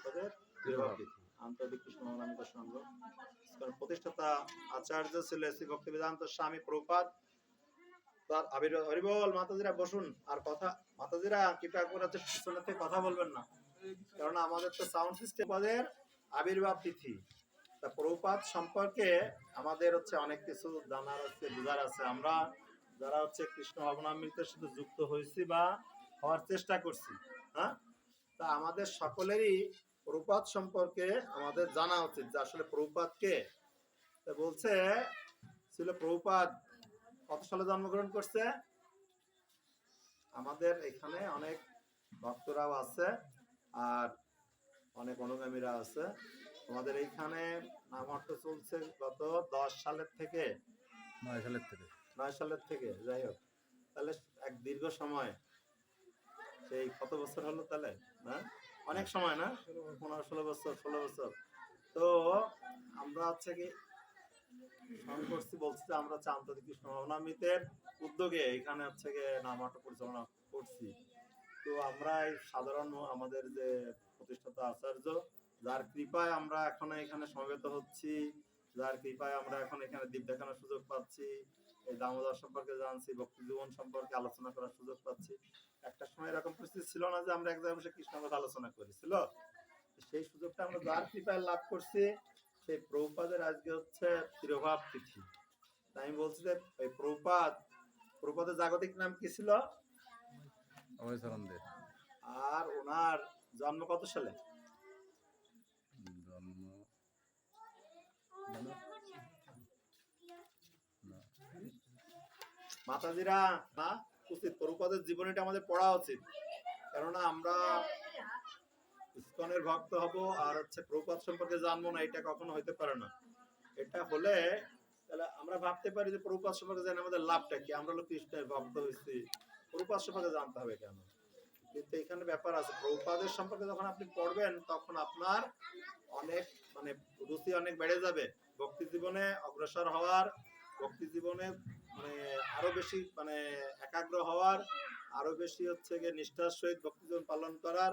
প্রভুপাদের আন্তর্জাতিক কৃষ্ণ মহানামিকা সংঘ। প্রতিষ্ঠাতা আচার্য ছিল শ্রী স্বামী প্রভুপাদ। তার আবির হরিবল মাতাজিরা বসুন আর কথা মাতাজিরা কৃপা করে পিছনে থেকে কথা বলবেন না। কারণ আমাদের তো সাউন্ড সিস্টেম পদের আবির্ভাব তিথি। তা প্রভুপাত সম্পর্কে আমাদের হচ্ছে অনেক কিছু জানার আছে বোঝার আছে। আমরা যারা হচ্ছে কৃষ্ণ ভাবনামৃতের সাথে যুক্ত হয়েছি বা হওয়ার চেষ্টা করছি হ্যাঁ? তা আমাদের সকলেরই প্রভুপাত সম্পর্কে আমাদের জানা উচিত যে আসলে প্রভুপাত কে? বলছে ছিল প্রভুপাত কত সালে জন্মগ্রহণ করছে। আমাদের এখানে অনেক ভক্তরাও আছে আর অনেক অনুগামীরা আছে। আমাদের এইখানে নামহট্ট চলছে গত দশ সালের থেকে। নয় সালের থেকে। নয় সালের থেকে যাই হোক। তাহলে এক দীর্ঘ সময়। সেই কত বছর হলো তাহলে? না অনেক সময় না? পনেরো, ষোলো বছর ষোলো বছর। তো আমরা হচ্ছে কি করছি, বলছি যে আমরা হচ্ছে আন্তর্জাতিক কৃষ্ণ ভবনামিতের উদ্যোগে এখানে হচ্ছে গিয়ে নামাটা পরিচালনা করছি। তো আমরা সাধারণ আমাদের যে প্রতিষ্ঠাতা আচার্য, যার কৃপায় আমরা এখন এখানে সমবেত হচ্ছি, যার কৃপায় আমরা এখন এখানে দ্বীপ দেখানোর সুযোগ পাচ্ছি, এই দামোদর সম্পর্কে জানছি, ভক্তি জীবন সম্পর্কে আলোচনা করার সুযোগ পাচ্ছি। একটা সময় এরকম পরিস্থিতি ছিল না যে আমরা এক জায়গায় বসে কৃষ্ণ কথা আলোচনা করেছিল। সেই সুযোগটা আমরা যার কৃপায় লাভ করছি। সেই প্রভুপাদের আজকে হচ্ছে তিরোভাব তিথি। তাই আমি বলছি যে এই প্রভুপাদ প্রভুপাদের জাগতিক নাম কি ছিল? আর ওনার জন্ম কত সালে? জন্ম মাতাজিরা না উচিত প্রভুপাদের জীবনীটা আমাদের পড়া উচিত। কেননা আমরা ইসকনের ভক্ত হব আর হচ্ছে প্রভুপাদ সম্পর্কে জানব না, এটা কখনো হইতে পারে না। এটা হলে তাহলে আমরা ভাবতে পারি যে প্রভুপাদ সম্পর্কে জানি আমাদের লাভটা কি? আমরা হলো কৃষ্ণের ভক্ত হয়েছি প্রভুপাদ সম্পর্কে জানতে হবে কেন? কিন্তু এখানে ব্যাপার আছে, প্রভুপাদের সম্পর্কে যখন আপনি পড়বেন, তখন আপনার অনেক মানে রুচি অনেক বেড়ে যাবে। ভক্তি জীবনে অগ্রসর হওয়ার, ভক্তি জীবনে মানে আরও বেশি মানে একাগ্র হওয়ার, আরও বেশি হচ্ছে গিয়ে নিষ্ঠার সহিত ভক্তি পালন করার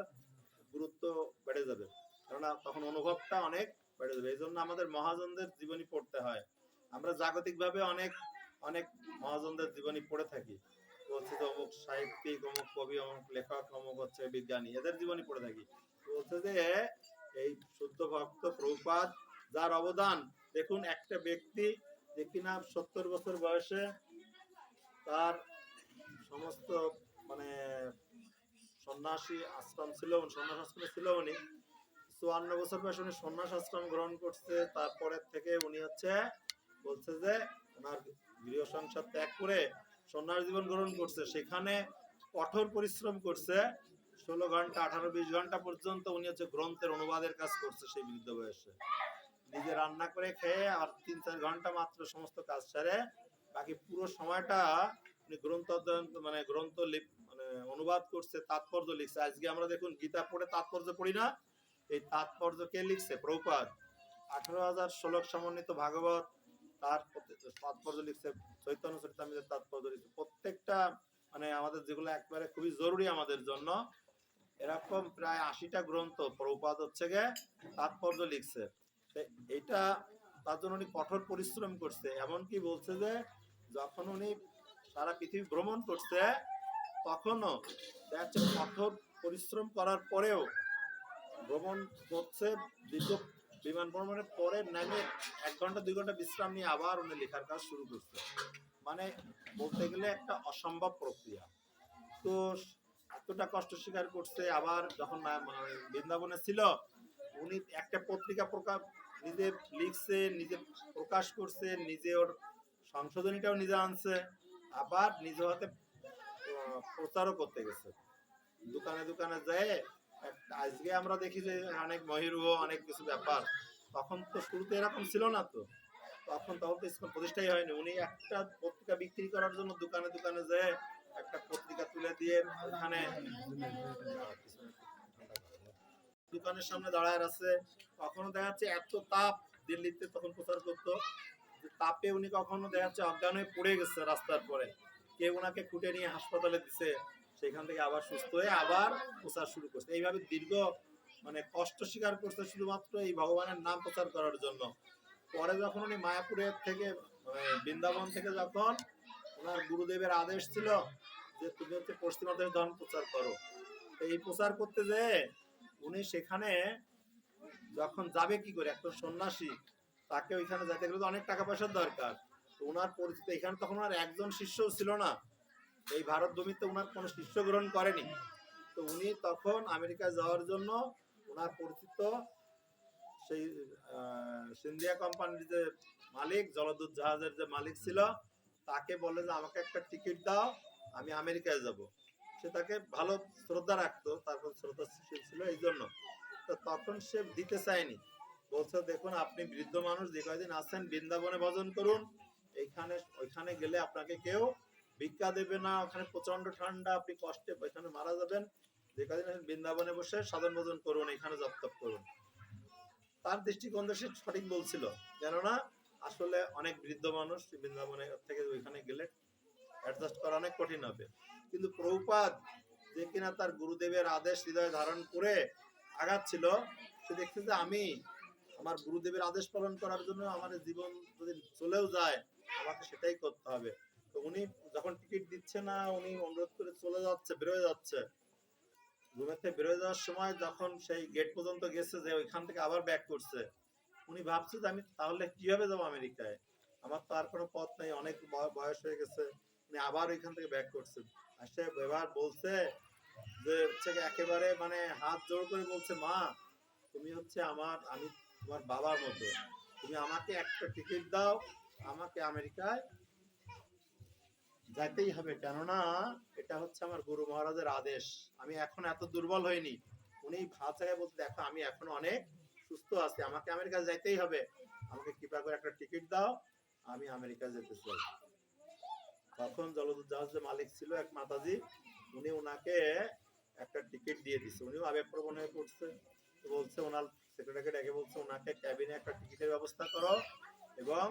গুরুত্ব বেড়ে যাবে। কেননা তখন অনুভবটা অনেক বেড়ে যাবে। এই জন্য আমাদের মহাজনদের জীবনী পড়তে হয়। আমরা জাগতিকভাবে অনেক অনেক মহাজনদের জীবনী পড়ে থাকি। হচ্ছে যে অমুক সাহিত্যিক, অমুক কবি, অমুক লেখক, অমুক হচ্ছে বিজ্ঞানী, এদের জীবনী পড়ে থাকি। হচ্ছে যে এই শুদ্ধ ভক্ত প্রভুপাদ, যার অবদান, দেখুন, একটা ব্যক্তি যে কিনা সত্তর বছর বয়সে তার সমস্ত মানে সন্ন্যাসী আশ্রম ছিল, সন্ন্যাস আশ্রমে ছিল উনি। চুয়ান্ন বছর বয়সে উনি সন্ন্যাস আশ্রম গ্রহণ করছে। তারপরের থেকে উনি হচ্ছে বলছে যে ওনার গৃহ সংসার ত্যাগ করে সন্ন্যাস জীবন গ্রহণ করছে। সেখানে কঠোর পরিশ্রম করছে। ষোলো ঘণ্টা, আঠারো, বিশ ঘণ্টা পর্যন্ত উনি হচ্ছে গ্রন্থের অনুবাদের কাজ করছে সেই বৃদ্ধ বয়সে। নিজে রান্না করে খেয়ে আর তিন চার ঘণ্টা মাত্র সমস্ত কাজ সারে, বাকি পুরো সময়টা উনি গ্রন্থ অধ্যয়ন মানে গ্রন্থ মানে অনুবাদ করছে, তাৎপর্য লিখছে। আজকে আমরা দেখুন গীতা পড়ে তাৎপর্য পড়ি না। এই তাৎপর্য কে লিখছে? প্রভুপাদ। আঠারো হাজার শ্লোক সমন্বিত ভাগবত, তার তাৎপর্য লিখছে চৈতন্য চরিতামৃতের তাৎপর্য লিখছে। প্রত্যেকটা মানে আমাদের যেগুলো একবারে খুবই জরুরি আমাদের জন্য, এরকম প্রায় আশিটা গ্রন্থ প্রভুপাদ হচ্ছে গে, তাৎপর্য লিখছে। তো এইটা তার জন্য উনি কঠোর পরিশ্রম করছে। এমনকি বলছে যে, যখন উনি সারা পৃথিবী ভ্রমণ করছে, তখনও কঠোর পরিশ্রম করার পরেও ভ্রমণ করছে বিমান ভ্রমণের পরে নেমে এক ঘণ্টা, দুই ঘণ্টা বিশ্রাম নিয়ে আবার উনি লেখার কাজ শুরু করছে। মানে বলতে গেলে একটা অসম্ভব প্রক্রিয়া। তো এতটা কষ্ট স্বীকার করছে, আবার যখন বৃন্দাবনে ছিল, উনি একটা পত্রিকা প্রকাশ নিজে লিখছে, নিজে প্রকাশ করছে, নিজে ওর সংশোধনীটাও নিজে আনছে, আবার নিজ হাতে প্রচারও করতে গেছে। দোকানে দোকানে যায় আজকে আমরা দেখি যে অনেক মহিরুহ, অনেক কিছু ব্যাপার। তখন তো শুরুতে এরকম ছিল না তো। তখন তখন তো স্কুল প্রতিষ্ঠাই হয়নি। উনি একটা পত্রিকা বিক্রি করার জন্য দোকানে দোকানে যেয়ে একটা পত্রিকা তুলে দিয়ে ওখানে দোকানের সামনে দাঁড়ায় আছে। কখনো দেখা যাচ্ছে এত তাপ দিল্লিতে তখন প্রচার করতো তাপে উনি কখনো দেখা যাচ্ছে অজ্ঞান হয়ে পড়ে গেছে রাস্তার পরে। কেউ ওনাকে খুঁটে নিয়ে হাসপাতালে দিছে, সেখান থেকে আবার সুস্থ হয়ে আবার প্রচার শুরু করছে। এইভাবে দীর্ঘ মানে কষ্ট স্বীকার করছে শুধুমাত্র এই ভগবানের নাম প্রচার করার জন্য। পরে যখন উনি মায়াপুরের থেকে বৃন্দাবন থেকে যখন ওনার গুরুদেবের আদেশ ছিল যে, তুমি হচ্ছে পশ্চিমা দেশ ধর্ম প্রচার করো। এই প্রচার করতে যে উনি সেখানে যখন যাবে কি করে একটা সন্ন্যাসী, তাকে ওইখানে যেতে গেলে তো অনেক টাকা পয়সার দরকার। তো ওনার পরিচিত, এখানে তখন ওনার একজন শিষ্যও ছিল না। এই ভারত ভূমিতে ওনার কোনো শিষ্য গ্রহণ করেনি। তো উনি তখন আমেরিকায় যাওয়ার জন্য ওনার পরিচিত সেই সিন্ধিয়া কোম্পানির যে মালিক, জলদূত জাহাজের যে মালিক ছিল, তাকে বলে যে, আমাকে একটা টিকিট দাও, আমি আমেরিকায় যাব। সে তাকে ভালো শ্রদ্ধা রাখতো, তারপর শ্রদ্ধাশীল ছিল এই জন্য তো তখন সে দিতে চায়নি। বলছে, দেখুন, আপনি বৃদ্ধ মানুষ, যে কয়দিন আছেন, বৃন্দাবনে ভজন করুন। এইখানে, ওইখানে গেলে আপনাকে কেউ ভিক্ষা দেবে না। ওখানে প্রচণ্ড ঠান্ডা, আপনি কষ্টে ওইখানে মারা যাবেন। যে কদিন বৃন্দাবনে বসে সাধন ভজন করুন, এখানে জপ তপ করুন। তার দৃষ্টিকোণ সে সঠিক বলছিল, কেননা আসলে অনেক বৃদ্ধ মানুষ বৃন্দাবনে থেকে ওইখানে গেলে অ্যাডজাস্ট করা অনেক কঠিন হবে। কিন্তু প্রভুপাদ যে কিনা তার গুরুদেবের আদেশ হৃদয়ে ধারণ করে আগাচ্ছিল, সে দেখছে যে আমি আমার গুরুদেবের আদেশ পালন করার জন্য আমার জীবন যদি চলেও যায়, আমাকে সেটাই করতে হবে। তো উনি যখন টিকিট দিচ্ছে না, উনি অনুরোধ করে চলে যাচ্ছে, বেরোয় যাচ্ছে। থেকে বেরোয় যাওয়ার সময় যখন সেই গেট পর্যন্ত গেছে যে ওইখান থেকে আবার ব্যাক করছে, উনি ভাবছে যে আমি তাহলে কীভাবে যাব আমেরিকায়? আমার তো আর কোনো পথ নেই, অনেক বয়স হয়ে গেছে। উনি আবার ওইখান থেকে ব্যাক করছে। আর সে এবার বলছে যে হচ্ছে একেবারে মানে হাত জোড় করে বলছে, মা, তুমি হচ্ছে আমার, আমি তোমার বাবার মতো। তুমি আমাকে একটা টিকিট দাও, আমাকে আমেরিকায় যাইতেই হবে। কেননা এটা হচ্ছে আমার গুরু মহারাজের আদেশ। আমি এখন এত দুর্বল হইনি। উনি জায়গায় বলতে দেখো, আমি এখন অনেক সুস্থ আছি। আমাকে আমেরিকা যাইতেই হবে। আমাকে কৃপা করে একটা টিকিট দাও, আমি আমেরিকা যেতে চাই। তখন জলদূত জাহাজের মালিক ছিল এক মাতাজি। উনি ওনাকে একটা টিকিট দিয়ে দিচ্ছে উনিও আবেগপ্রবণ হয়ে পড়ছে। বলছে, ওনার সেক্রেটারিকে ডেকে বলছে, ওনাকে ক্যাবিনে একটা টিকিটের ব্যবস্থা করো এবং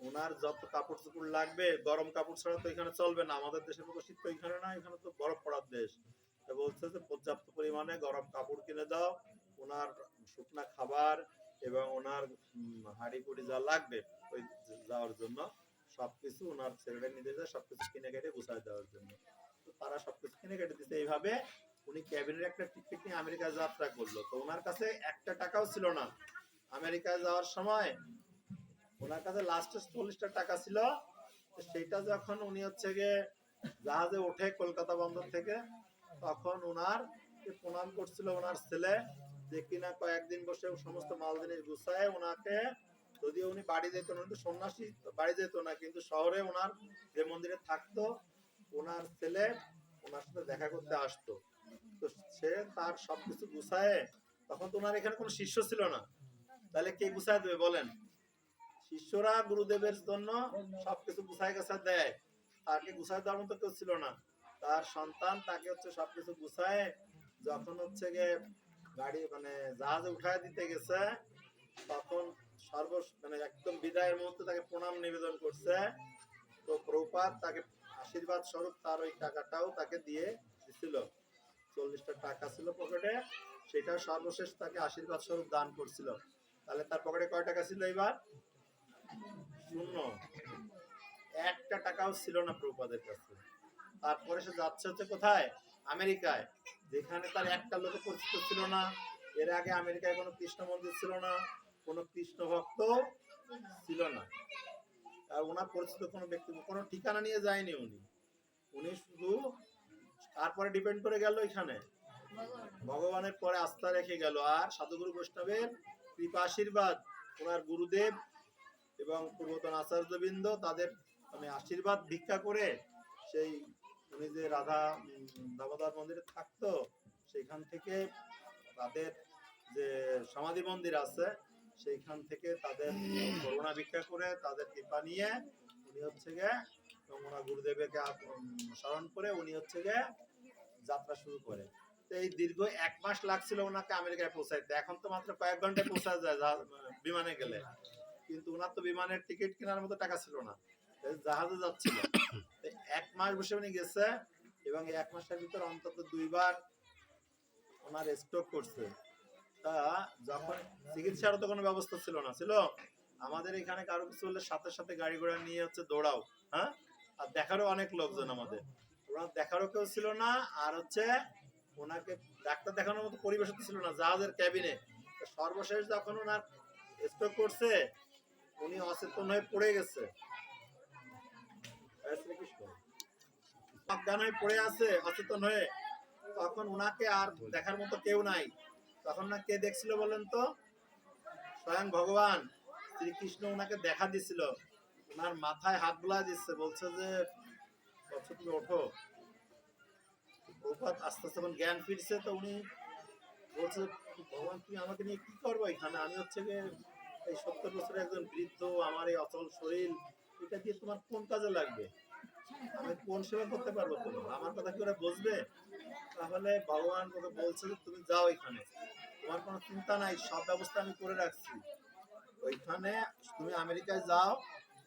ওনার যত কাপড় চোপড় লাগবে, গরম কাপড় ছাড়া তো এখানে চলবে না। আমাদের দেশের মতো শীত তো এখানে না এখানে তো বরফ পড়ার দেশ। বলছে যে, পর্যাপ্ত পরিমাণে গরম কাপড় কিনে দাও ওনার শুকনা খাবার এবং ওনার হাঁড়ি কুড়ি যা লাগবে, ওই যাওয়ার জন্য। সবকিছু ওনার ছেলেটা নিতে যায় সবকিছু কিনে কেটে গুছাই দেওয়ার জন্য। তো তারা সবকিছু কিনে কেটে দিতে এইভাবে উনি ক্যাবিনের একটা টিকিট নিয়ে আমেরিকা যাত্রা করল। তো ওনার কাছে একটা টাকাও ছিল না। আমেরিকায় যাওয়ার সময় ওনার কাছে লাস্টে চল্লিশটা টাকা ছিল। তো সেইটা যখন উনি হচ্ছে গিয়ে জাহাজে ওঠে কলকাতা বন্দর থেকে, তখন ওনার প্রণাম করছিল ওনার ছেলে যে কিনা কয়েকদিন বসে সমস্ত মাল জিনিস গুছায় ওনাকে যদিও উনি বাড়ি যেত না সন্ন্যাসী, বাড়ি যেত না, কিন্তু শহরে ওনার যে মন্দিরে থাকতো, ওনার ছেলে ওনার সাথে দেখা করতে আসতো। তো সে তার সবকিছু গুছায়, তখন তো এখানে কোনো শিষ্য ছিল না। তাহলে কে গুছায় দেবে বলেন? শিষ্যরা গুরুদেবের জন্য সবকিছু গুছায় গাছায় দেয়। তাকে গুছায় দেওয়ার মতো কেউ ছিল না। তার সন্তান তাকে হচ্ছে সবকিছু গুছায়, যখন হচ্ছে গিয়ে গাড়ি মানে জাহাজে উঠায় দিতে গেছে, তখন সর্ব মানে একদম বিদায়ের মুহূর্তে তাকে প্রণাম নিবেদন করছে। তো প্রপাত তাকে আশীর্বাদ স্বরূপ তার ওই টাকাটাও তাকে দিয়ে দিছিল। চল্লিশটা টাকা ছিল পকেটে, সেটা সর্বশেষ তাকে আশীর্বাদ স্বরূপ দান করছিল। তাহলে তার পকেটে কয় টাকা ছিল এবার? শূন্য। একটা টাকাও ছিল না প্রভুপাদের কাছে। তারপরে সে যাচ্ছে হচ্ছে কোথায়? আমেরিকায়। যেখানে তার একটা লোক পরিচিত ছিল না। এর আগে আমেরিকায় কোনো কৃষ্ণ মন্দির ছিল না। কোনো কৃষ্ণ ভক্ত ছিল না। আর ওনার পরিচিত কোনো ব্যক্তি, কোনো ঠিকানা নিয়ে যায়নি উনি। উনি শুধু তারপরে ডিপেন্ড করে গেল এখানে। ভগবানের পরে আস্থা রেখে গেল। আর সাধুগুরু বৈষ্ণবের কৃপা আশীর্বাদ, ওনার গুরুদেব এবং পূর্বতন আচার্যবৃন্দ তাদের মানে আশীর্বাদ ভিক্ষা করে সেই উনি যে রাধা দামোদর মন্দিরে থাকতো, সেখান থেকে তাদের যে সমাধি মন্দির আছে সেইখান থেকে তাদের করুণা ভিক্ষা করে তাদের কৃপা নিয়ে উনি হচ্ছে গিয়ে ওনার গুরুদেবকে স্মরণ করে উনি হচ্ছে গিয়ে যাত্রা শুরু করে। তো এই দীর্ঘ এক মাস লাগছিল ওনাকে আমেরিকায় পৌঁছাইতে এখন তো মাত্র কয়েক ঘন্টায় পৌঁছা যায় বিমানে গেলে। কিন্তু ওনার তো বিমানের টিকিট কেনার মতো টাকা ছিল না। জাহাজে যাচ্ছিল। এক মাস বসে উনি গেছে এবং এক মাসের ভিতর অন্তত দুইবার ওনার স্ট্রোক করছে। তা যখন চিকিৎসারও তো কোনো ব্যবস্থা ছিল না। ছিল? আমাদের এখানে কারও কিছু হলে সাথে সাথে গাড়ি ঘোড়া নিয়ে হচ্ছে দৌড়াও হ্যাঁ? আর দেখারও অনেক লোকজন আমাদের। ওনার দেখারও কেউ ছিল না, আর হচ্ছে ওনাকে ডাক্তার দেখানোর মতো পরিবেশ ছিল না, জাহাজের ক্যাবিনে। সর্বশেষ যখন ওনার স্ট্রোক করছে, উনি অচেতন হয়ে পড়ে গেছে। অজ্ঞান হয়ে পড়ে আছে, অচেতন হয়ে। তখন ওনাকে আর দেখার মতো কেউ নাই। তখন না কে দেখছিল বলেন তো? স্বয়ং ভগবান। শ্রীকৃষ্ণ ওনাকে দেখা দিছিল। ওনার মাথায় হাত বুলা দিচ্ছে, বলছে যে বৎস তুমি ওঠো আস্তে আস্তে যখন জ্ঞান ফিরছে, তো উনি বলছে, ভগবান, তুমি আমাকে নিয়ে কি করব এখানে? আমি হচ্ছে গিয়ে এই সত্তর বছরের একজন বৃদ্ধ, আমার এই অচল শরীর, এটা দিয়ে তোমার কোন কাজে লাগবে? আমি কোন সেবা করতে পারব তোমার আমার কথা কি ওরা বুঝবে? তাহলে ভগবান তোকে বলছে তুমি যাও এখানে। তোমার কোনো চিন্তা নাই, সব ব্যবস্থা আমি করে রাখছি। ওইখানে তুমি আমেরিকায় যাও,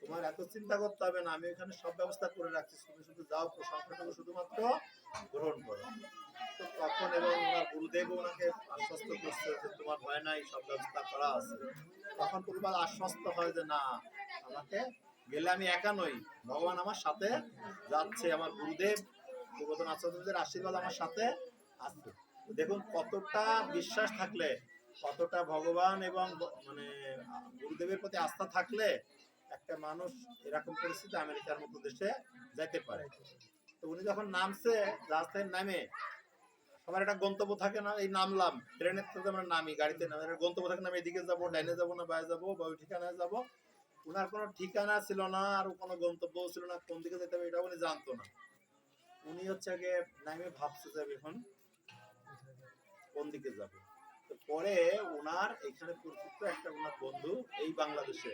তোমার এত চিন্তা করতে হবে না, আমি ওইখানে সব ব্যবস্থা করে রাখছি। তুমি শুধু যাও প্রশংসাটুকু শুধুমাত্র গ্রহণ করো। তো তখন এবং ওনার গুরুদেব ওনাকে আশ্বস্ত করছে যে তোমার ভয় নাই, সব ব্যবস্থা করা আছে। তখন পরিবার আশ্বস্ত হয় যে না, আমাকে গেলে আমি একা নই। ভগবান আমার সাথে যাচ্ছে, আমার গুরুদেব পূর্বতন আচার্যদের আশীর্বাদ আমার সাথে আছে। দেখুন কতটা বিশ্বাস থাকলে, কতটা ভগবান এবং মানে গুরুদেবের প্রতি আস্থা থাকলে একটা মানুষ এরকম পরিস্থিতি আমেরিকার মতো দেশে যাইতে পারে। তো উনি যখন নামছে রাস্তায় নামে, সবার একটা গন্তব্য থাকে না, এই নামলাম। ট্রেনের থেকে আমরা নামি, গাড়িতে নামে গন্তব্য থাকে না, আমি এদিকে যাব ডাইনে যাব না, বাইরে যাব, বা ওই ঠিকানায় যাব। উনার কোনো ঠিকানা ছিল না, আর কোনো গন্তব্য ছিল না, কোন দিকে যেতে হবে এটা উনি জানতো না। উনি হচ্ছে আগে নামে ভাবছে যাবে এখন, কোন দিকে যাবে। তো পরে ওনার এখানে পরিচিত একটা ওনার বন্ধু এই বাংলাদেশে,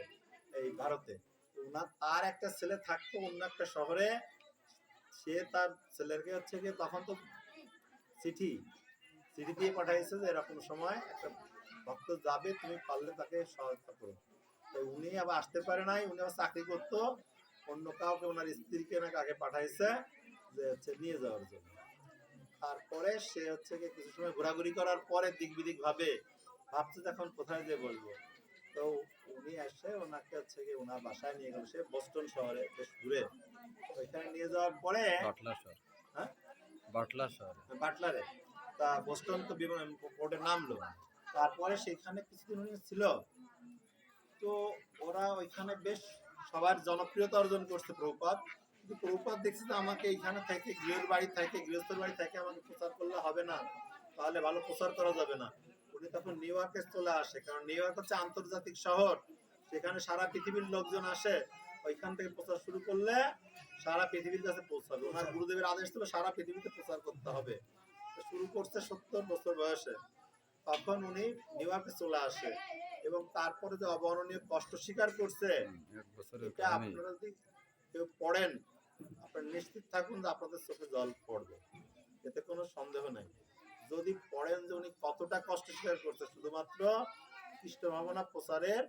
এই ভারতে ওনার তার একটা ছেলে থাকতো অন্য একটা শহরে, সে তার ছেলেকে হচ্ছে গিয়ে তখন তো চিঠি চিঠি দিয়ে পাঠাইছে যে এরকম সময় একটা ভক্ত যাবে, তুমি পারলে তাকে সহায়তা করো। তো উনি আবার আসতে পারে নাই উনি আবার চাকরি করতো। অন্য কাউকে ওনার স্ত্রীকে নাকি আগে পাঠাইছে যে হচ্ছে নিয়ে যাওয়ার জন্য। তারপরে সে হচ্ছে কিছু সময় ঘোরাঘুরি করার পরে দিক বিদিক ভাবে ভাবছে এখন কোথায় যে বলব। তো উনি এসে ওনাকে হচ্ছে কি ওনার বাসায় নিয়ে গেল সে বোস্টন শহরে বেশ ঘুরে ওইখানে নিয়ে যাওয়ার পরে বাটলা শহর। হ্যাঁ? বাটলা শহরে। বাটলারে। তা বোস্টন তো বিমান পোর্টে নামলো তারপরে সেখানে কিছুদিন উনি ছিল। তো ওরা ওইখানে বেশ সবার জনপ্রিয়তা অর্জন করছে প্রভুপাত কিন্তু প্রভুপাত দেখছে যে আমাকে এইখানে থেকে গৃহের বাড়ি থেকে, গৃহস্থের বাড়ি থেকে আমাকে প্রচার করলে হবে না, তাহলে ভালো প্রচার করা যাবে না। উনি তখন নিউ ইয়র্কে চলে আসে, কারণ নিউ ইয়র্ক হচ্ছে আন্তর্জাতিক শহর। সেখানে সারা পৃথিবীর লোকজন আসে, ওইখান থেকে প্রচার শুরু করলে সারা পৃথিবীর কাছে পৌঁছাবে। ওনার গুরুদেবের আদেশ ছিল সারা পৃথিবীতে প্রচার করতে হবে। শুরু করছে সত্তর বছর বয়সে। তখন উনি নিউ ইয়র্কে চলে আসে। এবং তারপরে যে অবর্ণনীয় কষ্ট স্বীকার করছে এটা আপনারা যদি কেউ পড়েন আপনারা নিশ্চিত থাকুন যে আপনাদের চোখে জল পড়বে এতে কোনো সন্দেহ নেই। যদি পড়েন যে উনি কতটা কষ্ট স্বীকার করছে শুধুমাত্র খ্রিস্ট ভাবনা প্রচারের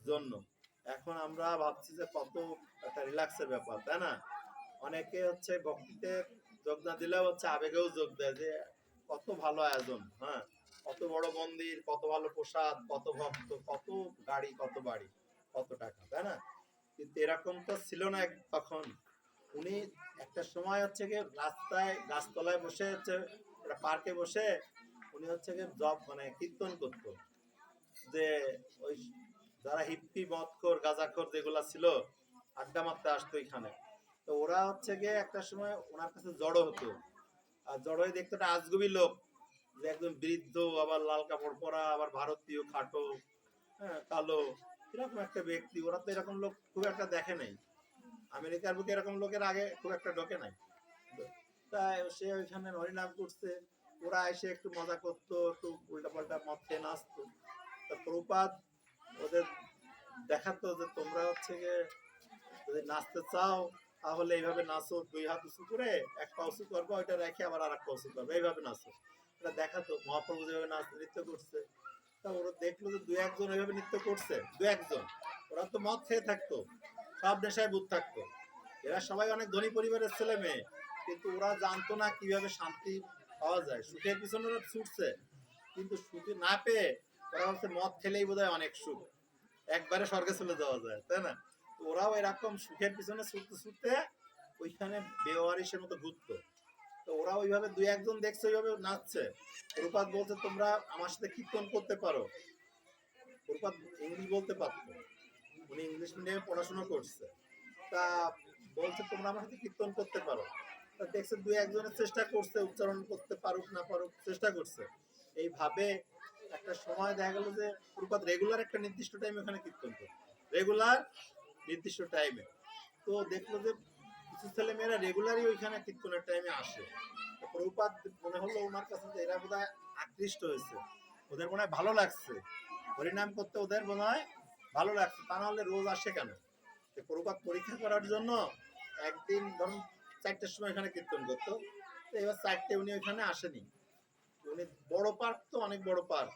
জন্য। এখন আমরা ভাবছি যে কত একটা রিল্যাক্সের ব্যাপার তাই না? অনেকে হচ্ছে ভক্তিতে যোগ না দিলেও হচ্ছে আবেগেও যোগ দেয় যে কত ভালো আয়োজন হ্যাঁ? কত বড় মন্দির, কত ভালো প্রসাদ, কত ভক্ত, কত গাড়ি, কত বাড়ি, কত টাকা, তাই না? কিন্তু এরকম তো ছিল না তখন। উনি একটা সময় হচ্ছে গিয়ে রাস্তায়, গাছতলায় বসে হচ্ছে পার্কে বসে উনি হচ্ছে গিয়ে জব মানে কীর্তন করতো। যে ওই যারা হিপ্পি, মদখোর, গাঁজাখোর যেগুলা ছিল, আড্ডা মারতে আসতো এখানে। তো ওরা হচ্ছে গিয়ে একটা সময় ওনার কাছে জড়ো হতো। আর জড়ো হয়ে দেখতো একটা আজগুবি লোক। একদম বৃদ্ধ, আবার লাল কাপড় পরা, আবার ভারতীয়, খাটো হ্যাঁ কালো, এরকম একটা ব্যক্তি। ওরা তো এরকম লোক খুব একটা দেখে নাই। আমেরিকার বুকে এরকম লোকের আগে খুব একটা ঢোকে নাই। তাই সে ওইখানে হরিনাম করছে। ওরা এসে একটু মজা করতো, একটু উল্টা পাল্টা মদ খেয়ে নাচতো। তা প্রপাত ওদের দেখাতো যে তোমরা হচ্ছে গিয়ে যদি নাচতে চাও, তাহলে এইভাবে নাচো, দুই হাত উঁচু করে, এক পা উঁচু করব, ওইটা রেখে আবার আর এক পা উঁচু করব। এইভাবে নাচো। এটা দেখাতো, মহাপ্রভু যেভাবে নাচ, নৃত্য করছে। তা ওরা দেখল যে দু একজন ওইভাবে নৃত্য করছে দু একজন। ওরা তো মদ খেয়ে থাকতো, সব নেশায় বুধ থাকতো। এরা সবাই অনেক ধনী পরিবারের ছেলে মেয়ে, কিন্তু ওরা জানতো না কীভাবে শান্তি পাওয়া যায়। সুখের পিছনে ওরা ছুটছে, কিন্তু সুখে না পেয়ে ওরা হচ্ছে মদ খেলেই বোধহয় অনেক সুখ। একবারে স্বর্গে চলে যাওয়া যায়, তাই না? ওরাও এরকম সুখের পিছনে ছুটতে ছুটতে ওইখানে বেওয়ারিশের মতো ঘুরতো তো ওরা ওইভাবে দুই একজন দেখছে, ওইভাবে নাচছে। রূপাত বলছে, তোমরা আমার সাথে কীর্তন করতে পারো। রূপাত ইংলিশ বলতে পারতো। উনি ইংলিশ মিডিয়ামে পড়াশোনা করছে। তা বলছে, তোমরা আমার সাথে কীর্তন করতে পারো। তা দেখছে, দুই একজনের চেষ্টা করছে, উচ্চারণ করতে পারুক না পারুক, চেষ্টা করছে। এইভাবে একটা সময় দেখা গেল যে রূপাত রেগুলার একটা নির্দিষ্ট টাইমে ওখানে কীর্তন করে রেগুলার নির্দিষ্ট টাইমে তো দেখল যে কিছু ছেলে মেয়েরা রেগুলারই ওইখানে কীর্তনের টাইমে আসে। প্রভুপাত মনে হলো ওনার কাছে যে এরা বোধহয় আকৃষ্ট হয়েছে। ওদের মনে হয় ভালো লাগছে। হরিনাম করতে ওদের মনে হয় ভালো লাগছে। তা নাহলে রোজ আসে কেন? প্রভুপাত পরীক্ষা করার জন্য একদিন ধরুন চারটের সময় এখানে কীর্তন করতো। তো এবার চারটে উনি ওইখানে আসেনি। উনি বড় পার্ক তো, অনেক বড় পার্ক।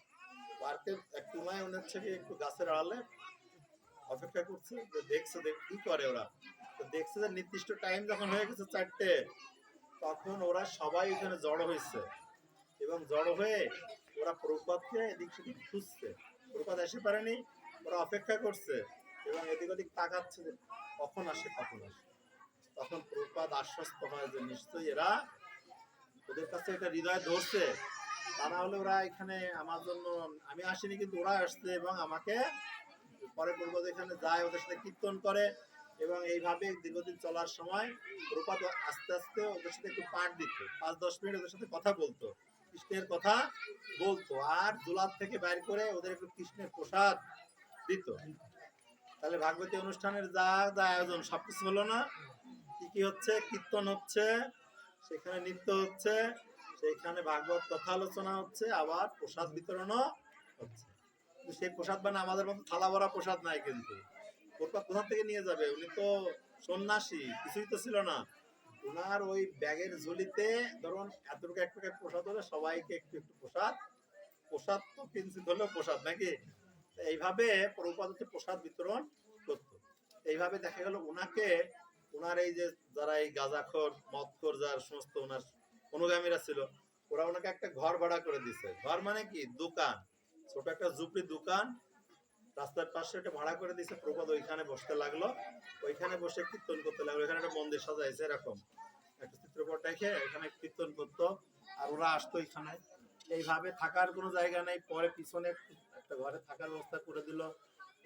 পার্কের এক কোনায় ওনার গিয়ে একটু গাছের আড়ালে অপেক্ষা করছে। যে দেখছে দেখ কি করে ওরা। তো দেখছে যে নির্দিষ্ট টাইম যখন হয়ে গেছে চারটে, তখন ওরা সবাই এখানে জড়ো হয়েছে। এবং জড়ো হয়ে ওরা প্রপাতকে এদিক সেদিক খুঁজছে। প্রপাত এসে পারেনি, ওরা অপেক্ষা করছে এবং এদিক ওদিক তাকাচ্ছে কখন আসে কখন আসে। তখন প্রপাত আশ্বস্ত হয় যে নিশ্চয়ই এরা ওদের কাছে এটা হৃদয় ধরছে। তা না হলে ওরা এখানে আমার জন্য, আমি আসিনি কিন্তু ওরা আসছে এবং আমাকে পরে প্রপাত এখানে যায়, ওদের সাথে কীর্তন করে। এবং এইভাবে দীর্ঘদিন চলার সময় প্রপাত আস্তে আস্তে ওদের সাথে একটু পাঠ দিত। পাঁচ, দশ মিনিট ওদের সাথে কথা বলতো। কৃষ্ণের কথা বলতো। আর দুলার থেকে বাইর করে ওদের একটু কৃষ্ণের প্রসাদ দিত। তাহলে ভাগবতী অনুষ্ঠানের যা যা আয়োজন সবকিছু হলো না। কি কি হচ্ছে? কীর্তন হচ্ছে, সেখানে নৃত্য হচ্ছে, সেখানে ভাগবত কথা আলোচনা হচ্ছে, আবার প্রসাদ বিতরণও হচ্ছে। সেই প্রসাদ মানে আমাদের মতো থালা ভরা প্রসাদ নাই কিন্তু। ওরপর কোথা থেকে নিয়ে যাবে? উনি তো সন্ন্যাসী, কিছুই তো ছিল না। ওনার ওই ব্যাগের ঝুলিতে, ধরুন, এতটুকু এক প্যাকেট প্রসাদ হলে সবাইকে একটু একটু প্রসাদ। প্রসাদ তো কিঞ্চিত হলেও প্রসাদ, নাকি? এইভাবে প্রভুপাদ হচ্ছে প্রসাদ বিতরণ করতো। এইভাবে দেখা গেল ওনাকে ওনার এই যে যারা এই গাঁজাখোর, মদখোর, যার সমস্ত ওনার অনুগামীরা ছিল, ওরা ওনাকে একটা ঘর ভাড়া করে দিছে ঘর মানে কি? দোকান। ছোট একটা ঝুপড়ি দোকান রাস্তার পাশে একটা ভাড়া করে দিয়েছে প্রপাত ওইখানে বসতে লাগল। ওইখানে বসে কীর্তন করতে লাগল। এখানে একটা মন্দির সাজাইছে এরকম। একটা চিত্রপট রেখে এখানে কীর্তন করতো আর ওরা আসতো এখানে। এইভাবে থাকার কোনো জায়গা নেই। পরে পিছনে একটা ঘরে থাকার ব্যবস্থা করে দিল।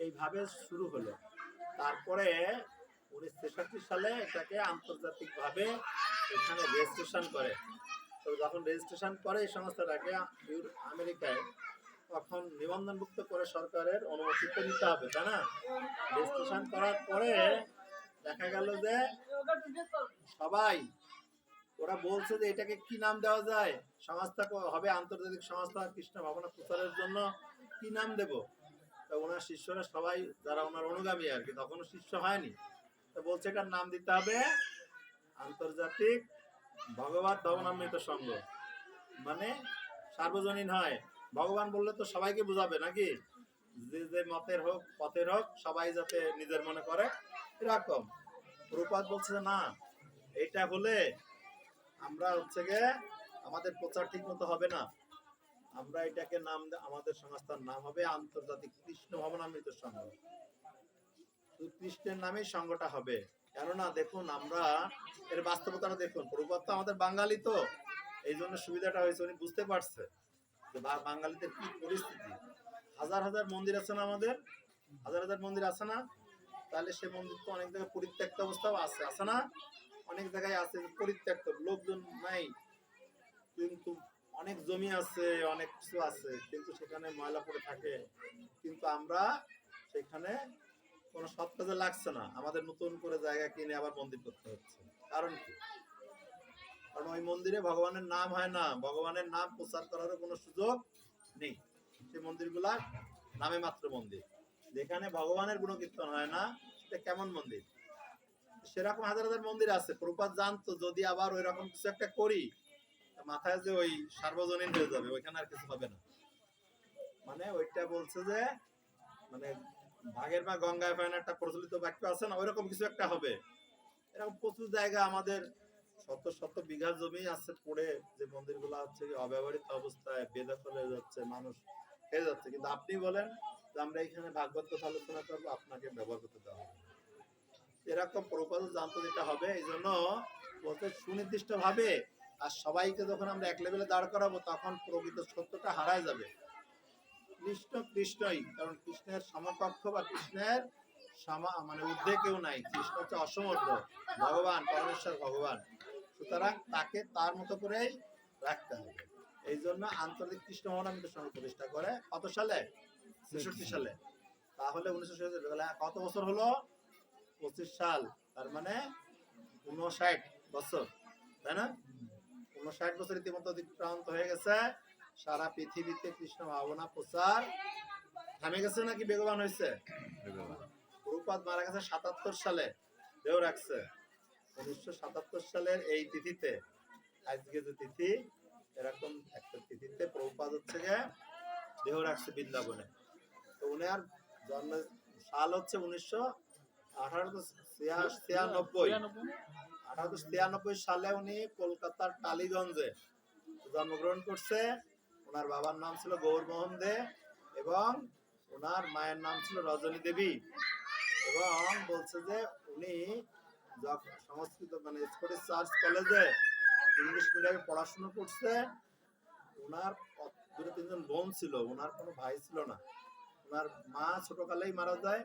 এইভাবে শুরু হলো। তারপরে উনিশশো ছেষট্টি সালে এটাকে আন্তর্জাতিকভাবে এখানে রেজিস্ট্রেশন করে। তো যখন রেজিস্ট্রেশন করে, এই সংস্থাটাকে আমেরিকায় তখন নিবন্ধনভুক্ত করে সরকারের অনুমতি তো নিতে হবে, তাই না? রেজিস্ট্রেশন করার পরে দেখা গেল যে সবাই, ওরা বলছে যে এটাকে কি নাম দেওয়া যায়? সংস্থা হবে আন্তর্জাতিক সংস্থা কৃষ্ণ ভাবনা প্রচারের জন্য কি নাম দেব? তা ওনার শিষ্যরা সবাই, যারা ওনার অনুগামী আর কি, তখনও শিষ্য হয়নি। তো বলছে এটার নাম দিতে হবে আন্তর্জাতিক ভগবত ভবনামৃত সংঘ। মানে সার্বজনীন হয়। ভগবান বললে তো সবাইকে বুঝাবে নাকি? যে যে মতের হোক, পথের হোক, সবাই যাতে নিজের মনে করে, এরকম। রূপাত বলছে না এটা হলে আমরা হচ্ছে গিয়ে আমাদের প্রচার ঠিক মতো হবে না। আমরা এটাকে নাম আমাদের সংস্থার নাম হবে আন্তর্জাতিক কৃষ্ণ ভবনামৃত সংঘ। কৃষ্ণের নামেই সংঘটা হবে। কেননা দেখুন, আমরা এর বাস্তবতাটা দেখুন। প্রভুপাত তো আমাদের বাঙালি তো। এই জন্য সুবিধাটা হয়েছে, উনি বুঝতে পারছে। যে বাঙালিদের কি পরিস্থিতি? হাজার হাজার মন্দির আছে না আমাদের? হাজার হাজার মন্দির আছে না? তাহলে সে মন্দির তো অনেক জায়গায় পরিত্যক্ত অবস্থাও আছে। আছে না? অনেক জায়গায় আছে পরিত্যক্ত, লোকজন নাই। কিন্তু অনেক জমি আছে, অনেক কিছু আছে, কিন্তু সেখানে ময়লা পড়ে থাকে। কিন্তু আমরা সেখানে কোনো সৎ কাজে লাগছে না। আমাদের নতুন করে জায়গা কিনে আবার মন্দির করতে হচ্ছে। কারণ কি? কারণ ওই মন্দিরে ভগবানের নাম হয় না। ভগবানের নাম প্রচার করারও কোনো সুযোগ নেই। সেই মন্দিরগুলা নামে মাত্র মন্দির। যেখানে ভগবানের গুণকীর্তন হয় না, সেটা কেমন মন্দির? সেরকম হাজার হাজার মন্দির আছে। প্রপাত জানতো, যদি আবার ওই রকম কিছু একটা করি মাথায় যে ওই সার্বজনীন হয়ে যাবে, ওইখানে আর কিছু হবে না। মানে ওইটা বলছে যে মানে ভাগের বা গঙ্গায় পায় না, একটা প্রচলিত বাক্য আছে না, ওইরকম কিছু একটা হবে। এরকম প্রচুর জায়গা আমাদের শত শত বিঘা জমি আছে পড়ে যে মন্দিরগুলো কি অব্যবহৃত অবস্থায় বেদখল হয়ে যাচ্ছে, মানুষ খেয়ে যাচ্ছে। কিন্তু আপনি বলেন যে আমরা এখানে ভাগবত আলোচনা করব, আপনাকে ব্যবহার করতে দেওয়া হবে। এরকম প্রকল্প জানতে যেটা হবে, এই জন্য বলতে সুনির্দিষ্ট ভাবে আর সবাইকে যখন আমরা এক লেভেলে দাঁড় করাবো, তখন প্রকৃত সত্যটা হারায় যাবে। কৃষ্ণ কৃষ্ণই, কারণ কৃষ্ণের সমকক্ষ বা কৃষ্ণের সমা মানে ঊর্ধ্বে কেউ নাই। কৃষ্ণ হচ্ছে অসমর্থ, ভগবান, পরমেশ্বর ভগবান। সুতরাং তাকে তার মতো করেই রাখতে হবে। এই জন্য আন্তর্জাতিক কৃষ্ণ মহানন্দ সঙ্গে প্রতিষ্ঠা করে কত সালে? ছেষট্টি সালে। তাহলে উনিশশো কত বছর হলো? পঁচিশ সাল তার মানে উনষাট বছর তাই না? উনষাট বছর ইতিমধ্যে অতিক্রান্ত হয়ে গেছে। সারা পৃথিবীতে কৃষ্ণ ভাবনা প্রচার থামে গেছে নাকি বেগবান হয়েছে? প্রভুপাদ মারা গেছে সাতাত্তর সালে দেও রাখছে। উনিশশো সাতাত্তর সালের এই তিথিতে, আজকে যে তিথি, এরকম একটা তিথিতে প্রভুপাদ হচ্ছে গিয়ে দেহ রাখছে বৃন্দাবনে। তো উনার জন্ম, সাল হচ্ছে উনিশশো ছিয়ানব্বই সালে উনি কলকাতার টালিগঞ্জে জন্মগ্রহণ করছে। ওনার বাবার নাম ছিল গৌরমোহন দে এবং ওনার মায়ের নাম ছিল রজনী দেবী। এবং বলছে যে উনি সংস্কৃত মানে স্কটিশ চার্চ কলেজে ইংলিশ মিডিয়ামে পড়াশোনা করছে। ওনার দুটো তিনজন বোন ছিল, ওনার কোনো ভাই ছিল না। ওনার মা ছোটকালেই মারা যায়।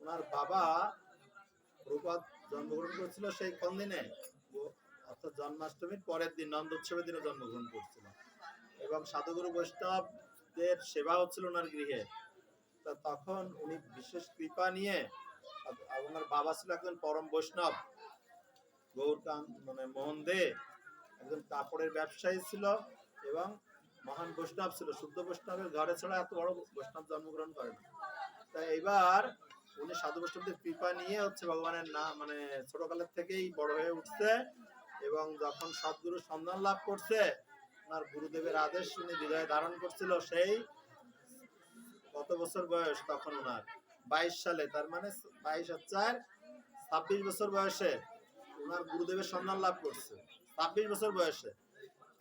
ওনার বাবা প্রপাত জন্মগ্রহণ করেছিল সেই কোন দিনে অর্থাৎ জন্মাষ্টমীর পরের দিন নন্দ উৎসবের দিনে জন্মগ্রহণ করছিল। এবং সাধুগুরু বৈষ্ণবদের সেবা হচ্ছিল ওনার গৃহে। তা তখন উনি বিশেষ কৃপা নিয়ে ওনার বাবা ছিল একজন পরম বৈষ্ণব গৌরকান্ত মানে মোহন দে, একজন কাপড়ের ব্যবসায়ী ছিল এবং মহান বৈষ্ণব ছিল। শুদ্ধ বৈষ্ণবের ঘরে ছাড়া এত বড় বৈষ্ণব জন্মগ্রহণ করে না। তা এবার উনি সাধু বৈষ্ণবদের কৃপা নিয়ে হচ্ছে ভগবানের নাম মানে ছোটকালের থেকেই বড় হয়ে উঠছে এবং যখন সদ্গুরু সন্ধান লাভ করছে, ওনার গুরুদেবের আদেশ উনি হৃদয়ে ধারণ করছিল সেই কত বছর বয়স তখন ওনার? বাইশ সালে, তার মানে বাইশ আর চার, ছাব্বিশ বছর বয়সে ওনার গুরুদেবের সন্ধান লাভ করছে, ছাব্বিশ বছর বয়সে।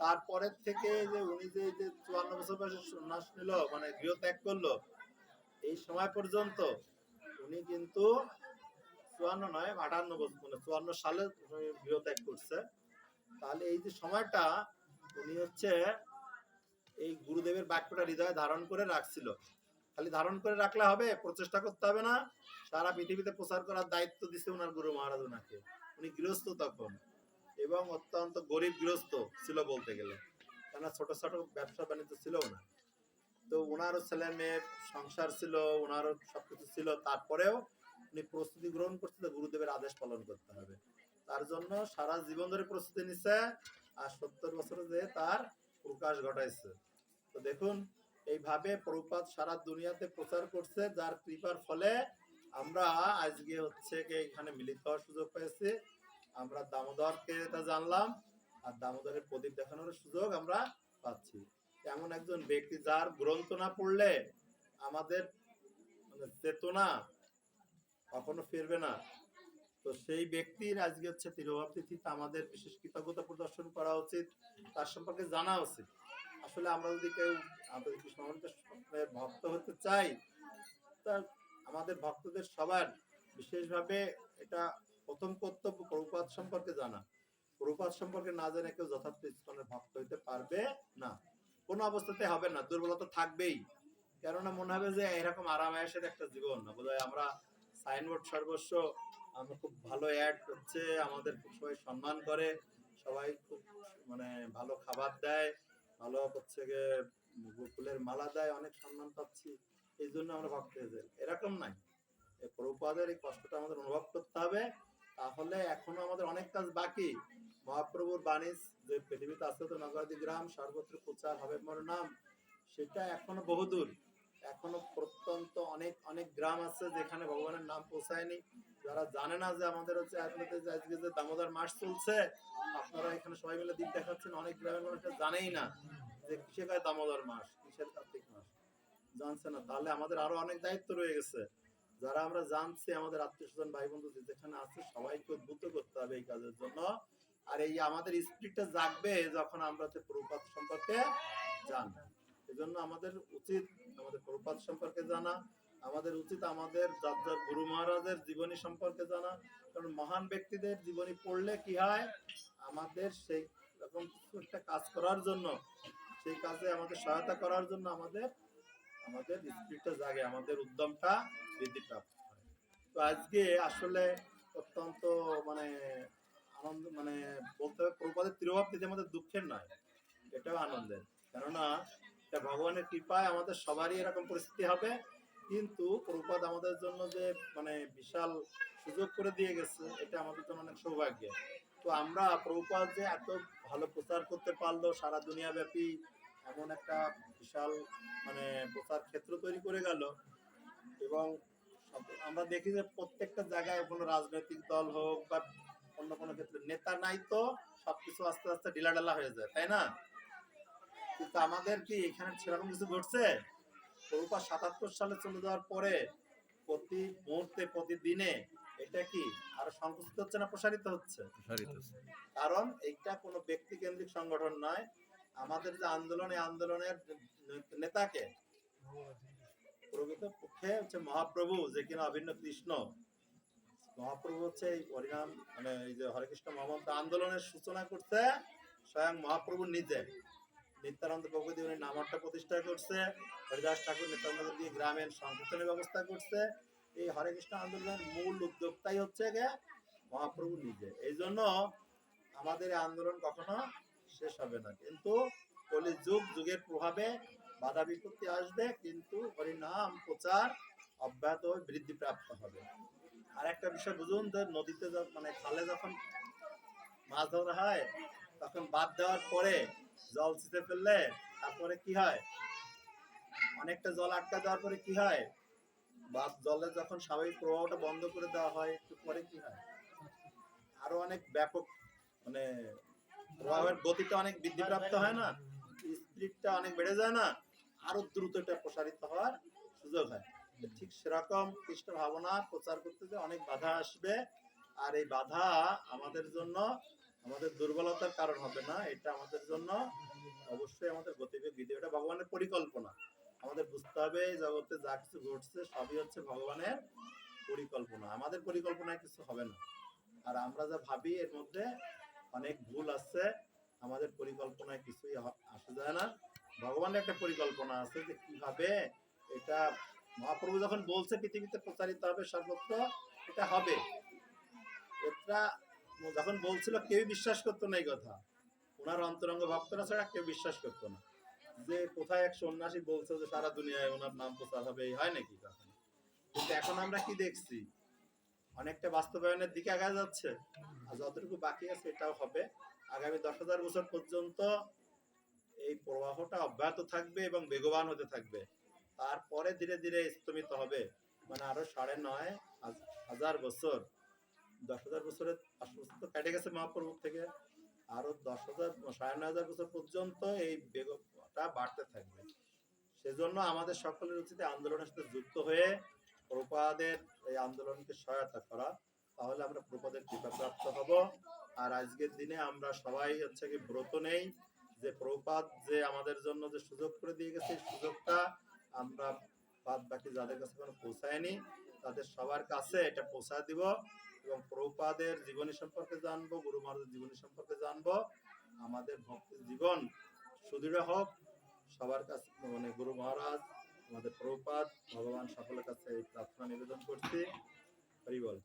তারপরের থেকে যে উনি যে যে চুয়ান্ন বছর বয়সে সন্ন্যাস নিল মানে গৃহ ত্যাগ করল, এই সময় পর্যন্ত উনি কিন্তু চুয়ান্ন নয়, আটান্ন বছর মানে চুয়ান্ন সালে গৃহ ত্যাগ করছে। তাহলে এই যে সময়টা উনি হচ্ছে এই গুরুদেবের বাক্যটা হৃদয়ে ধারণ করে রাখছিল। খালি ধারণ করে রাখলে হবে, প্রচেষ্টা করতে হবে না। সারা পৃথিবীতে প্রচার করার দায়িত্ব দিছে ওনার গুরু মহারাজ ওনাকে উনি গৃহস্থ তখন, এবং অত্যন্ত গরিব গৃহস্থ ছিল বলতে গেলে। কেন ছোট ছোট ব্যবসা বাণিজ্য ছিল না তো ওনারও ছেলে মেয়ের সংসার ছিল ওনারও সবকিছু ছিল। তারপরেও উনি প্রস্তুতি গ্রহণ করছে যে গুরুদেবের আদেশ পালন করতে হবে। তার জন্য সারা জীবন ধরে প্রস্তুতি নিচ্ছে আর সত্তর বছরে যে তার প্রকাশ ঘটাইছে। তো দেখুন এইভাবে প্রপাত সারা দুনিয়াতে প্রচার করছে, যার কৃপার ফলে আমরা আজকে হচ্ছে এখানে মিলিত হওয়ার সুযোগ পেয়েছি। আমরা দামোদরকে এটা জানলাম, আর দামোদরের প্রদীপ দেখানোর সুযোগ আমরা পাচ্ছি। এমন একজন ব্যক্তি যার গ্রন্থ না পড়লে আমাদের মানে চেতনা কখনো ফিরবে না। তো সেই ব্যক্তির আজকে হচ্ছে তিরোভাব তিথিতে আমাদের বিশেষ কৃতজ্ঞতা প্রদর্শন করা উচিত। তার সম্পর্কে জানা উচিত। আসলে আমরা যদি কেউ আমাদের কৃষ্ণ ভক্ত হতে চাই, তা আমাদের ভক্তদের সবার বিশেষভাবে এটা প্রথম কর্তব্য প্রভুপাত সম্পর্কে জানা। প্রভুপাত সম্পর্কে না জেনে কেউ যথার্থ ইস্কনের ভক্ত হইতে পারবে না। কোনো অবস্থাতে হবে না, দুর্বলতা থাকবেই। কেননা মনে হবে যে এরকম আরামায়াসের একটা জীবন। না বোধহয় আমরা সাইনবোর্ড সর্বস্ব, আমরা খুব ভালো অ্যাড হচ্ছে, আমাদের সবাই সম্মান করে, সবাই খুব মানে ভালো খাবার দেয়। ভালো হচ্ছে গিয়ে ফুলের মালা দেয় অনেক সম্মান পাচ্ছি, এই জন্য আমরা ভক্ত হয়ে যাই। এরকম নাই প্রভুপাদের এই কষ্টটা আমাদের অনুভব করতে হবে। তাহলে এখনও আমাদের অনেক কাজ বাকি। মহাপ্রভুর বাণী যে পৃথিবীতে আছে তো নগরাদি গ্রাম, সর্বত্র প্রচার হবে মোর নাম, সেটা এখনও বহুদূর। এখনও প্রত্যন্ত অনেক অনেক গ্রাম আছে যেখানে ভগবানের নাম পৌঁছায়নি। যারা জানে না যে আমাদের হচ্ছে আজকে যে দামোদর মাস চলছে, আপনারা এখানে সবাই মিলে দিন দেখাচ্ছেন, অনেক গ্রামের মানুষ জানেই না যে কিসে গায়ে দামোদর মাস, কিসের কার্তিক মাস। জানছে না, তাহলে আমাদের আরও অনেক দায়িত্ব রয়ে গেছে। যারা আমরা জানছি, আমাদের আত্মীয় স্বজন ভাই বন্ধু যেখানে আছে, সবাইকে উদ্বুদ্ধ করতে হবে এই কাজের জন্য। আর এই আমাদের স্পিরিটটা জাগবে যখন আমরা হচ্ছে প্রপাত সম্পর্কে জানব। এজন্য আমাদের উচিত আমাদের প্রভুপাত সম্পর্কে জানা আমাদের উচিত আমাদের যার গুরু মহারাজের জীবনী সম্পর্কে জানা। কারণ মহান ব্যক্তিদের জীবনী পড়লে কি হয়? আমাদের সেই রকম একটা কাজ করার জন্য, সেই কাজে আমাদের সহায়তা করার জন্য আমাদের আমাদের স্পিরিটটা জাগে, আমাদের উদ্যমটা বৃদ্ধি প্রাপ্ত তো আজকে আসলে অত্যন্ত মানে আনন্দ মানে বলতে হবে প্রভুপাদের ত্রিভাবনীতি আমাদের দুঃখের নয়, এটাও আনন্দের। কেননা এটা ভগবানের কৃপায় আমাদের সবারই এরকম পরিস্থিতি হবে। কিন্তু প্রভুপাদ আমাদের জন্য যে মানে বিশাল সুযোগ করে দিয়ে গেছে, এটা আমাদের জন্য অনেক সৌভাগ্য। তো আমরা প্রভুপাদ যে এত ভালো প্রচার করতে পারল, সারা দুনিয়া ব্যাপী এমন একটা বিশাল মানে প্রচার ক্ষেত্র তৈরি করে গেল। এবং আমরা দেখি যে প্রত্যেকটা জায়গায় কোনো রাজনৈতিক দল হোক বা অন্য কোনো ক্ষেত্রে নেতা নাই তো, সবকিছু আস্তে আস্তে ঢিলাঢালা হয়ে যায়, তাই না? কিন্তু আমাদের কি এখানে সেরকম কিছু ঘটছে? প্রভুপা সাতাত্তর সালে চলে যাওয়ার পরে প্রতি মুহূর্তে প্রতিদিনে এটা কি আরও সংকুচিত হচ্ছে না প্রসারিত হচ্ছে? কারণ এইটা কোনো ব্যক্তি কেন্দ্রিক সংগঠন নয়। আমাদের যে আন্দোলন এই আন্দোলনের নেতাকে প্রকৃত পক্ষে হচ্ছে মহাপ্রভু যে কিনা অভিন্ন কৃষ্ণ। মহাপ্রভু হচ্ছে এই হরিনাম মানে এই যে হরে কৃষ্ণ মহামন্ত্র আন্দোলনের সূচনা করতে স্বয়ং মহাপ্রভু নিজে। নিত্যানন্দ প্রভৃতি উনি নামারটা প্রতিষ্ঠা করছে। হরিদাস ঠাকুর নিত্যানন্দ দিয়ে গ্রামের সংকীর্তনের ব্যবস্থা করছে। এই হরে কৃষ্ণ আন্দোলনের মূল উদ্যোক্তাই হচ্ছে গে মহাপ্রভু নিজে। এই জন্য আমাদের আন্দোলন কখনো শেষ হবে না। কিন্তু কলি যুগ, যুগের প্রভাবে বাধা বিপত্তি আসবে, কিন্তু হরিনাম প্রচার অব্যাহত বৃদ্ধি প্রাপ্ত হবে। আর একটা বিষয় বুঝুন, যে নদীতে মানে খালে যখন মাছ ধরা হয়, তখন বাদ দেওয়ার পরে জল ছিটে ফেললে তারপরে কি হয়? অনেকটা জল আটকা দেওয়ার পরে কি হয়? বা জলের যখন স্বাভাবিক প্রবাহটা বন্ধ করে দেওয়া হয়, একটু পরে কি হয়? আরও অনেক ব্যাপক মানে প্রবাহের গতিটা অনেক বৃদ্ধিপ্রাপ্ত হয় না, স্পিডটা অনেক বেড়ে যায় না, আরও দ্রুত এটা প্রসারিত হওয়ার সুযোগ হয়। ঠিক সেরকম খ্রিস্ট ভাবনা প্রচার করতে যে অনেক বাধা আসবে, আর এই বাধা আমাদের জন্য আমাদের দুর্বলতার কারণ হবে না, এটা আমাদের জন্য অবশ্যই আমাদের গতিবেগ বৃদ্ধি। এটা ভগবানের পরিকল্পনা। আমাদের বুঝতে হবে জগতে যা কিছু ঘটছে সবই হচ্ছে ভগবানের পরিকল্পনা। আমাদের পরিকল্পনায় কিছু হবে না। আর আমরা যা ভাবি এর মধ্যে অনেক ভুল আছে, আমাদের পরিকল্পনায় কিছুই আসে যায় না। ভগবানের একটা পরিকল্পনা আছে যে কীভাবে এটা মহাপ্রভু যখন বলছে পৃথিবীতে প্রচারিত হবে সর্বত্র, এটা হবে। এটা যখন বলছিল, কেউই বিশ্বাস করতো না এই কথা। ওনার অন্তরঙ্গ ভক্তরা ছাড়া কেউ বিশ্বাস করতো না। যে কোথায় এক সন্ন্যাসী বলছে যে, সারা দুনিয়ায় ওনার নাম প্রচার হবে এই হয় নাকি কিন্তু এখন আমরা কি দেখছি? অনেকটা বাস্তবায়নের দিকে আগায় যাচ্ছে। আর যতটুকু বাকি আছে, এটাও হবে। আগামী দশ হাজার বছর পর্যন্ত এই প্রবাহটা অব্যাহত থাকবে এবং বেগবান হতে থাকবে। তারপরে ধীরে ধীরে স্তমিত হবে। মানে আরও সাড়ে নয় হাজার বছর দশ হাজার বছরের পাঁচশো তো কেটে গেছে মহাপ্রভু থেকে। আরও দশ হাজার, সাড়ে হাজার বছর পর্যন্ত এই বেগটা বাড়তে থাকবে। সেজন্য আমাদের সকলের উচিত আন্দোলনের সাথে যুক্ত হয়ে প্রপাদের এই আন্দোলনকে সহায়তা করা। তাহলে আমরা প্রপাদের কৃপা প্রাপ্ত হব। আর আজকের দিনে আমরা সবাই হচ্ছে কি ব্রত নেই। যে প্রপাত যে আমাদের জন্য যে সুযোগ করে দিয়ে গেছে সুযোগটা আমরা বাদ বাকি যাদের কাছে কোনো পৌঁছায়নি, তাদের সবার কাছে এটা পৌঁছায় দিব। এবং প্রৌপাদের জীবনী সম্পর্কে জানব গুরু মহারাজের জীবনী সম্পর্কে জানব। আমাদের ভক্তি জীবন সুদৃঢ় হোক। সবার কাছে মানে গুরু মহারাজ, আমাদের প্রপাত ভগবান সকলের কাছে এই প্রার্থনা নিবেদন করছি। হরি বল।